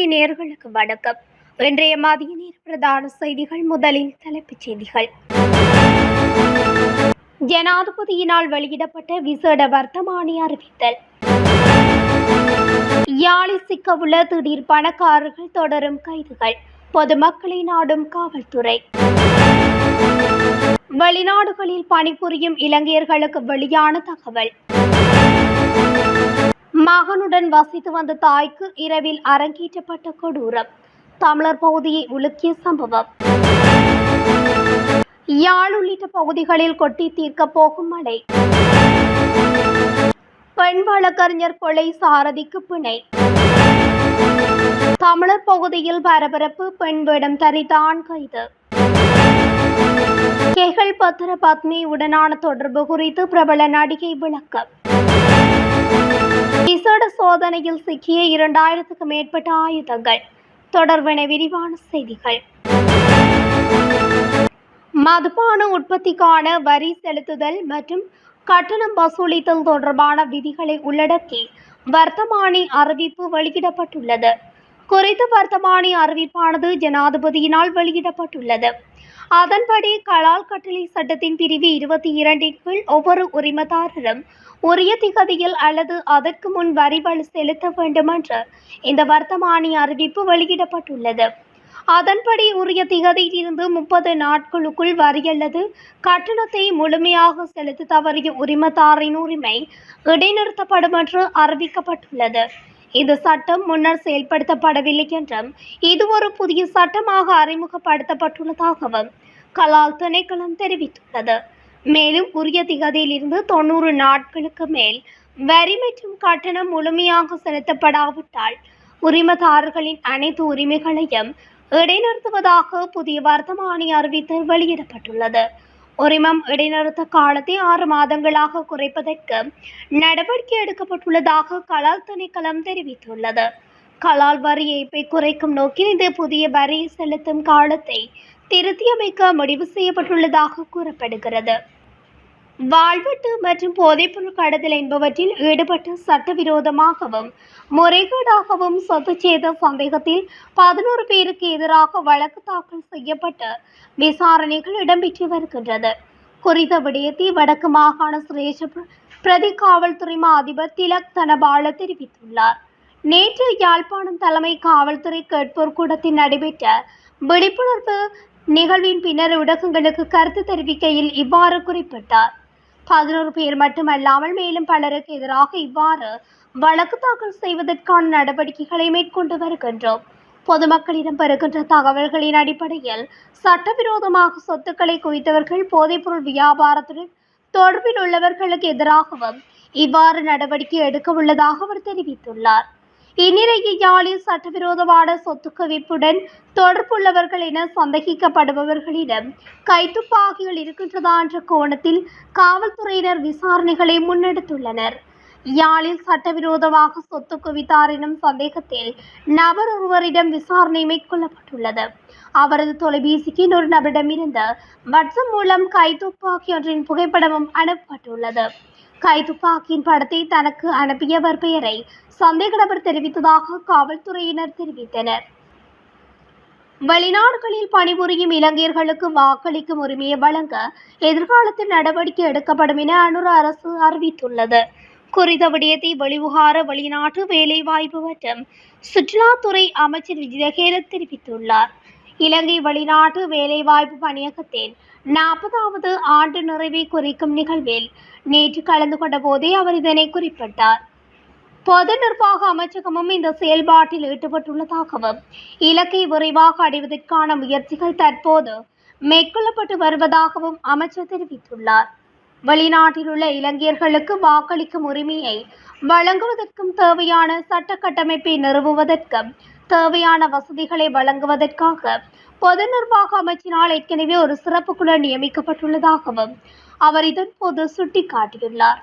வானொலி நேர்களுக்கு வணக்கம். இன்றைய மதிய நேர பிரதான செய்திகள் முதலில் தலைப்புச் செய்திகள். ஜனாதிபதியினால் வெளியிடப்பட்ட விசேட வர்த்தமானி அறிவித்தல். யாழி சிக்கவுள்ள திடீர் பணக்காரர்கள் தொடரும் கைதுகள். பொதுமக்களை நாடும் காவல்துறை. வெளிநாடுகளில் பணிபுரியும் இலங்கையர்களுக்கு வெளியான தகவல். மகனுடன் வசித்து வந்த தாய்க்கு இரவில் அரங்கேற்றப்பட்ட கொடூரம். தமிழர் பகுதியை உலுக்கிய சம்பவம். யாழ் உள்ளிட்ட பகுதிகளில் கொட்டி தீர்க்க போகும் மழை. பெண் வழக்கறிஞர் கொலை சாரதிக்கு பிணை. தமிழர் பகுதியில் பரபரப்பு பெண் வேடம் தரித்த ஆண் கைது. கெகல் பத்திர பத்னி உடனான தொடர்பு குறித்து பிரபல நடிகை விளக்கம். விசேட சோதனையில் சிக்கிய இரண்டாயிரத்துக்கு மேற்பட்ட ஆயுதங்கள். தொடர்பின விரிவான செய்திகள். மதுபான உற்பத்திக்கான வரி செலுத்துதல் மற்றும் கட்டணம் வசூலித்தல் தொடர்பான விதிகளை உள்ளடக்கி வர்த்தமானி அறிவிப்பு வெளியிடப்பட்டுள்ளது. குறித்த வர்த்தமானி அறிவிப்பானது ஜனாதிபதியினால் வெளியிடப்பட்டுள்ளது. அதன்படி கலால் கட்டளை சட்டத்தின் பிரிவு இருபத்தி இரண்டின் கீழ் ஒவ்வொரு உரிமதாரரும் உரிய திகதியில் அல்லது அதற்கு முன் வரி வலு செலுத்த வேண்டும் என்று இந்த வர்த்தமானி அறிவிப்பு வெளியிடப்பட்டுள்ளது. அதன்படி உரிய திகதியிலிருந்து முப்பது நாட்களுக்குள் வரி அல்லது கட்டணத்தை முழுமையாக செலுத்த தவறிய உரிமதாரின் உரிமை இடைநிறுத்தப்படும் என்று அறிவிக்கப்பட்டுள்ளது. இந்த சட்டம் முன்னர் செயல்படுத்தப்படவில்லை என்றும் இது ஒரு புதிய சட்டமாக அறிமுகப்படுத்தப்பட்டுள்ளதாகவும் கலால் திணைக்களம் தெரிவித்துள்ளது. மேலும் உரிய திகதியிலிருந்து தொண்ணூறு நாட்களுக்கு மேல் வரி மற்றும் கட்டணம் முழுமையாக செலுத்தப்படாவிட்டால் உரிமதாரர்களின் அனைத்து உரிமைகளையும் இடைநிறுத்துவதாக புதிய வர்த்தமானி அறிவித்தல் வெளியிடப்பட்டுள்ளது. உரிமம் இடைநிறுத்த காலத்தை ஆறு மாதங்களாக குறைப்பதற்கு நடவடிக்கை எடுக்கப்பட்டுள்ளதாக கலால் திணைக்களம் தெரிவித்துள்ளது. கலால் வரி ஏய்ப்பை குறைக்கும் நோக்கில் இந்த புதிய வரி செலுத்தும் காலத்தை திருத்தியமைக்க முடிவு செய்யப்பட்டுள்ளதாக கூறப்படுகிறது. வாழ்வெட்டு மற்றும் போதைப்பொருள் கடத்தல் என்பவற்றில் ஈடுபட்டு சட்டவிரோதமாகவும் முறைகேடாகவும் சொத்து சந்தேகத்தில் பதினோரு பேருக்கு எதிராக வழக்கு தாக்கல் செய்யப்பட்டு விசாரணைகள் இடம்பெற்று வருகின்றது. குறித்த விடயத்தை வடக்கு மாகாண சுரேஷ பிரதி காவல்துறை மா அதிபர் திலக் தனபால தெரிவித்துள்ளார். நேற்று யாழ்ப்பாணம் தலைமை காவல்துறை கேட்போர் கூடத்தில் நடைபெற்ற விழிப்புணர்வு நிகழ்வின் பின்னர் ஊடகங்களுக்கு கருத்து தெரிவிக்கையில் இவ்வாறு குறிப்பிட்டார். பதினோரு பேர் மட்டுமல்லாமல் மேலும் பலருக்கு எதிராக இவ்வாறு வழக்கு தாக்கல் செய்வதற்கான நடவடிக்கைகளை மேற்கொண்டு வருகின்றோம். பொதுமக்களிடம் பெறுகின்ற தகவல்களின் அடிப்படையில் சட்டவிரோதமாக சொத்துக்களை குவித்தவர்கள் போதைப்பொருள் வியாபாரத்துடன் தொடர்பில் உள்ளவர்களுக்கு எதிராகவும் இவ்வாறு நடவடிக்கை எடுக்க உள்ளதாக அவர் தெரிவித்துள்ளார். இந்நிலையில் யாழில் சட்டவிரோதமான சொத்து குவிப்புடன் தொடர்புள்ளவர்கள் என சந்தேகிக்கப்படுபவர்களிடம் கைத்துப்பாக்கிகள் இருக்கின்றதா என்ற கோணத்தில் காவல்துறையினர் விசாரணைகளை முன்னெடுத்துள்ளனர். யாழில் சட்டவிரோதமாக சொத்து குவித்தார் எனும் சந்தேகத்தில் நபர் ஒருவரிடம் விசாரணை மேற்கொள்ளப்பட்டுள்ளது. அவரது தொலைபேசிக்கு இன்னொரு நபரிடமிருந்து வாட்ஸ்அப் மூலம் கைத்துப்பாக்கி ஒன்றின் புகைப்படமும் அனுப்பப்பட்டுள்ளது. கைத்துப்பாக்கியின் படத்தை தனக்கு அனுப்பியவர் பெயரை சந்தேக நபர் தெரிவித்ததாக காவல்துறையினர் தெரிவித்தனர். வெளிநாடுகளில் பணிபுரியும் இலங்கையர்களுக்கு வாக்களிக்கும் உரிமையை வழங்க எதிர்காலத்தில் நடவடிக்கை எடுக்கப்படும் என அனுர அரசு அறிவித்துள்ளது. குறித்த விடயத்தை வெளிவுகார வெளிநாட்டு வேலைவாய்ப்பு மற்றும் சுற்றுலாத்துறை அமைச்சர் விஜயகேர தெரிவித்துள்ளார். இலங்கை வெளிநாட்டு வேலைவாய்ப்பு பணியகத்தின் நாற்பதாவது ஆண்டு நிறைவை குறிக்கும் நிகழ்வில் நேற்று கலந்து கொண்ட போதே அவர் இதனை குறிப்பிட்டார். பொது நிர்வாக அமைச்சகமும் இந்த செயல்பாட்டில் ஈடுபட்டுள்ளதாகவும் இலக்கை விரைவாக அடைவதற்கான முயற்சிகள் தற்போது மேற்கொள்ளப்பட்டு வருவதாகவும் அமைச்சர் தெரிவித்துள்ளார். வெளிநாட்டில் உள்ள இலங்கையர்களுக்கு வாக்களிக்கும் உரிமையை வழங்குவதற்கும் தேவையான சட்ட கட்டமைப்பை நிறுவுவதற்கும் தேவையான வசதிகளை வழங்குவதற்காக பொது நிர்வாக அமைச்சினால் ஏற்கனவே ஒரு சிறப்பு குழு நியமிக்கப்பட்டுள்ளதாகவும் அவர் இதன் போது சுட்டிக்காட்டியுள்ளார்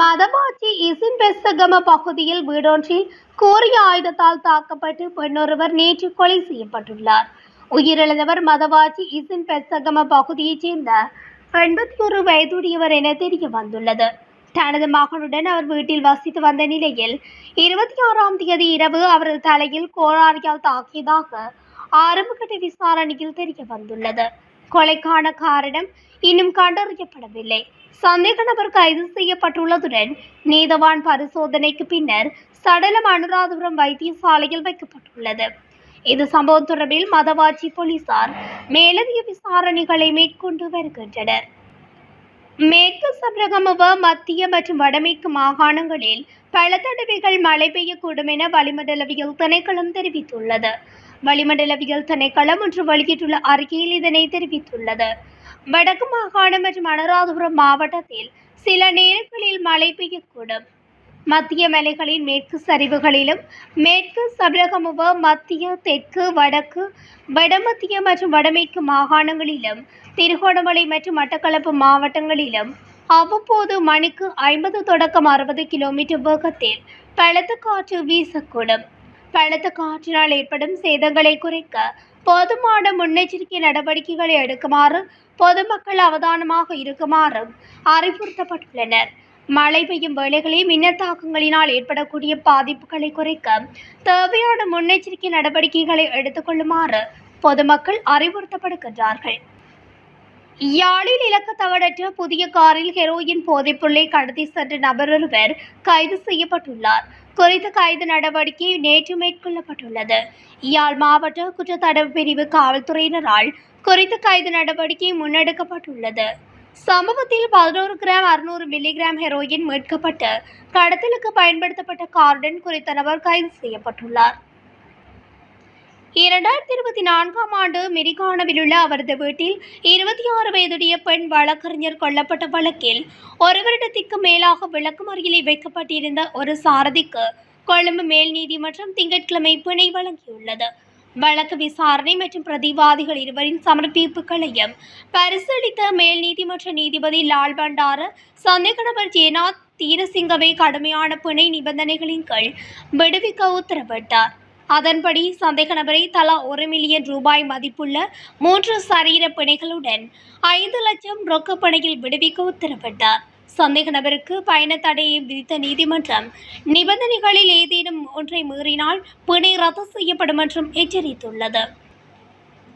மதமாச்சி இசின் பெசகம பகுதியில் வீடொன்றில் கோரிய ஆயுதத்தால் தாக்கப்பட்டு பெண்ணொருவர் நேற்று கொலை செய்யப்பட்டுள்ளார். உயிரிழந்தவர் மதவாச்சி இசின் பெசகம பகுதியைச் சேர்ந்த எண்பத்தி ஒரு வயதுடையவர் என தெரிய வந்துள்ளது. தனது மகனுடன் அவர் வீட்டில் வசித்து வந்த நிலையில் இருபத்தி ஆறாம் தேதி இரவு அவரது தலையில் கோளாறியால் தாக்கியதாக ஆரம்பகட்ட விசாரணையில் தெரிய வந்துள்ளது. கொலைக்கான காரணம் இன்னும் கண்டறியப்படவில்லை. சந்தேக நபர் கைது செய்யப்பட்டுள்ளதுடன் நீதவான் பரிசோதனைக்கு பின்னர் சடலம் அனுராதபுரம் வைத்தியசாலையில் வைக்கப்பட்டுள்ளது. இது சம்பவம் தொடர்பில் மதவாச்சி போலீசார் மேலதிக விசாரணைகளை மேற்கொண்டு வருகின்றனர். மேற்கு சபரகமுவ மத்திய மற்றும் வடமேற்கு மாகாணங்களில் பல தடவைகள் மழை பெய்யக்கூடும் என வளிமண்டலவியல் திணைக்களம் தெரிவித்துள்ளது. வளிமண்டலவியல் திணைக்களம் ஒன்று வெளியிட்டுள்ள அறிக்கையில் இதனை தெரிவித்துள்ளது. வடக்கு மாகாணம் மற்றும் அனுராதபுரம் மாவட்டத்தில் சில நேரங்களில் மழை பெய்யக்கூடும். மத்திய மலைகளின் மேற்கு சரிவுகளிலும் மேற்கு சபரகமுவ மத்திய தெற்கு வடக்கு வடமத்திய மற்றும் வடமேற்கு மாகாணங்களிலும் திருகோணமலை மற்றும் மட்டக்களப்பு மாவட்டங்களிலும் அவ்வப்போது மணிக்கு ஐம்பது தொடக்கம் அறுபது கிலோமீட்டர் வேகத்தில் பலத்த காற்று வீசக்கூடும். பலத்த காற்றினால் ஏற்படும் சேதங்களை குறைக்க போதுமான முன்னெச்சரிக்கை நடவடிக்கைகளை எடுக்குமாறு பொதுமக்கள் அவதானமாக இருக்குமாறும் அறிவுறுத்தப்பட்டுள்ளனர். மழை பெய்யும் வேளைகளில் மின்னல் தாக்கங்களினால் ஏற்படக்கூடிய பாதிப்புகளை குறைக்க தேவையான முன்னெச்சரிக்கை நடவடிக்கைகளை எடுத்துக்கொள்ளுமாறு பொதுமக்கள் அறிவுறுத்தப்படுகின்றார்கள். யாழில் இலக்க தவறற்ற புதிய காரில் ஹெரோயின் போதைப்பொருளை கடத்தி சென்ற நபர் ஒருவர் கைது செய்யப்பட்டுள்ளார். குறித்த கைது நடவடிக்கை நேற்று மேற்கொள்ளப்பட்டுள்ளது. யாழ் மாவட்ட குற்றத்தடவு பிரிவு காவல்துறையினரால் குறித்த கைது நடவடிக்கை முன்னெடுக்கப்பட்டுள்ளது. சம்பவத்தில் பதினோரு கிராம் அறுநூறு மில்லிகிராம் ஹெரோயின் மீட்கப்பட்டு கடத்தலுக்கு பயன்படுத்தப்பட்ட கார்டன் குறித்த நபர் கைது செய்யப்பட்டுள்ளார். இரண்டாயிரத்தி இருபத்தி நான்காம் ஆண்டு மிரிகானவில் உள்ள அவரது வீட்டில் இருபத்தி ஆறு வயதுடைய பெண் வழக்கறிஞர் கொல்லப்பட்ட வழக்கில் ஒரு வருடத்திற்கு மேலாக விளக்குமறியலில் வைக்கப்பட்டிருந்த ஒரு சாரதிக்கு கொழும்பு மேல் நீதிமன்றம் திங்கட்கிழமை பிணை வழங்கியுள்ளது. வழக்கு விசாரணை மற்றும் பிரதிவாதிகள் இருவரின் சமர்ப்பிப்புகளையும் பரிசீலித்த மேல் நீதிமன்ற நீதிபதி லால் பண்டார சந்தேக நபர் ஜேநாத் தீரசிங்கவை கடுமையான பிணை நிபந்தனைகளின் கீழ் விடுவிக்க உத்தரவிட்டார். அதன்படி சந்தேக நபரை தலா ஒரு மில்லியன் ரூபாய் மதிப்புள்ள மூன்று சரீர பிணைகளுடன் ஐந்து லட்சம் ரொக்கப்பணையில் பணியில் விடுவிக்க உத்தரவிட்டார். சந்தேக நபருக்கு பயண தடையை விதித்த நீதிமன்றம் நிபந்தனைகளில் ஏதேனும் ஒன்றை மீறினால் பிணை ரத்து செய்யப்படும் என்றும் எச்சரித்துள்ளது.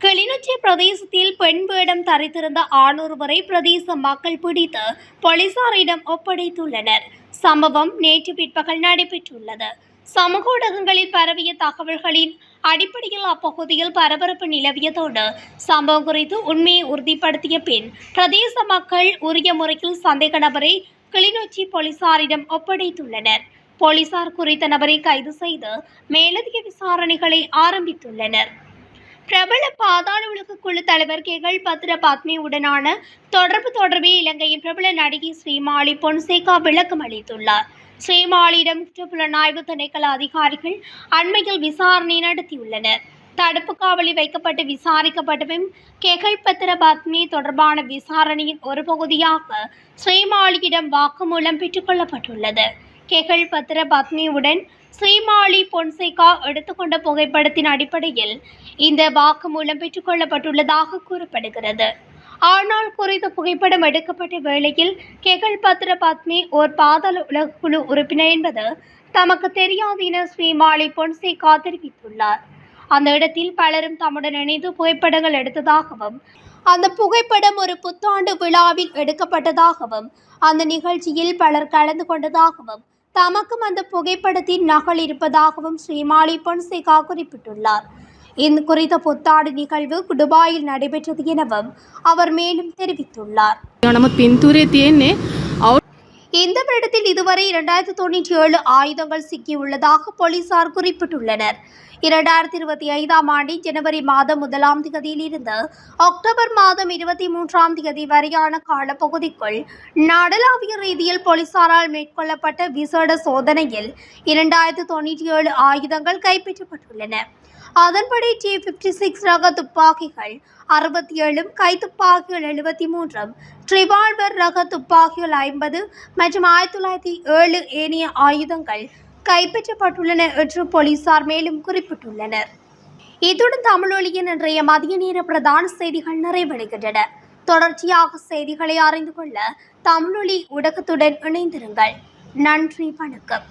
கிளிநொச்சி பிரதேசத்தில் பெண் வேடம் தரித்திருந்த ஆணொருவரை பிரதேச மக்கள் பிடித்து போலீசாரிடம் ஒப்படைத்துள்ளனர். சம்பவம் நேற்று பிற்பகல் நடைபெற்றுள்ளது. சமூக ஊடகங்களில் பரவிய தகவல்களின் அடிப்படையில் அப்பகுதியில் பரபரப்பு நிலவியதோடு சம்பவம் குறித்து உண்மையை உறுதிப்படுத்திய பின் பிரதேச மக்கள் உரிய முறையில் சந்தேக நபரை கிளிநொச்சி போலீசாரிடம் ஒப்படைத்துள்ளனர். போலீசார் குறித்த நபரை கைது செய்து மேலதிக விசாரணைகளை ஆரம்பித்துள்ளனர். பிரபல பாதாள உலக குழு தலைவர் கெகல் பத்ர பத்மியுடனான தொடர்பு தொடர்பில் இலங்கையின் பிரபல நடிகை ஸ்ரீமாலி பொன்சேகா விளக்கம் அளித்துள்ளார். ஸ்ரீமாலியிடம் குற்றப்புலனாய்வு திணைக்கள அதிகாரிகள் அண்மையில் விசாரணை நடத்தியுள்ளனர். தடுப்பு காவலில் வைக்கப்பட்டு விசாரிக்கப்பட்டதும் கெகல் பத்திர பத்மி தொடர்பான விசாரணையின் ஒரு பகுதியாக ஸ்ரீமாலியிடம் வாக்குமூலம் பெற்றுக்கொள்ளப்பட்டுள்ளது கெகல் பத்திர பத்மியுடன் ஸ்ரீமாலி பொன்சேகா எடுத்துக்கொண்ட புகைப்படத்தின் அடிப்படையில் இந்த வாக்குமூலம் பெற்றுக்கொள்ளப்பட்டுள்ளதாக கூறப்படுகிறது. ஆனால் குறித்த புகைப்படம் எடுக்கப்பட்ட வேளையில் கெகல் பத்ர பத்மி ஓர் பாதாள உலக குழு உறுப்பினர் என்பது தமக்கு தெரியாது என ஸ்ரீமாலி பொன்சேகா தெரிவித்துள்ளார். அந்த இடத்தில் பலரும் தம்முடன் இணைந்து புகைப்படங்கள் எடுத்ததாகவும் அந்த புகைப்படம் ஒரு புத்தாண்டு விழாவில் எடுக்கப்பட்டதாகவும் அந்த நிகழ்ச்சியில் பலர் கலந்து கொண்டதாகவும் தமக்கும் அந்த புகைப்படத்தின் நகல் இருப்பதாகவும் ஸ்ரீமாலி பொன்சேகா குறிப்பிட்டுள்ளார். இது குறித்த புத்தாண்டு நிகழ்வு துபாயில் நடைபெற்றது எனவும் அவர் மேலும் தெரிவித்துள்ளார். இந்த வருடத்தில் இதுவரை இரண்டாயிரத்தி தொண்ணூற்றி ஏழு ஆயுதங்கள் சிக்கியுள்ளதாக போலீசார் குறிப்பிட்டுள்ளனர். இரண்டாயிரத்தி இருபத்தி ஐந்தாம் ஆண்டு ஜனவரி மாதம் முதலாம் திகதியில் இருந்து அக்டோபர் மாதம் இருபத்தி மூன்றாம் தேதி வரையான காலப்பகுதிக்குள் நாடளாவிய ரீதியில் போலீசாரால் மேற்கொள்ளப்பட்ட விசேட சோதனையில் இரண்டாயிரத்து தொண்ணூற்றி ஏழு ஆயுதங்கள் கைப்பற்றப்பட்டுள்ளன. அதன்படி டி ஃபிஃப்டி சிக்ஸ் ரக துப்பாக்கிகள் அறுபத்தி ஏழும் கைத்துப்பாக்கிகள் எழுபத்தி மூன்றும் ட்ரிவால்வர் ரக துப்பாக்கிகள் ஐம்பது மற்றும் ஆயிரத்தி தொள்ளாயிரத்தி ஏழு ஏனைய ஆயுதங்கள் கைப்பற்றப்பட்டுள்ளன என்று போலீசார் மேலும் குறிப்பிட்டுள்ளனர். இத்துடன் தமிழொலியின் இன்றைய மதிய நேர பிரதான செய்திகள் நிறைவடைகின்றன. தொடர்ச்சியாக செய்திகளை அறிந்து கொள்ள தமிழொலி ஊடகத்துடன் இணைந்திருங்கள். நன்றி வணக்கம்.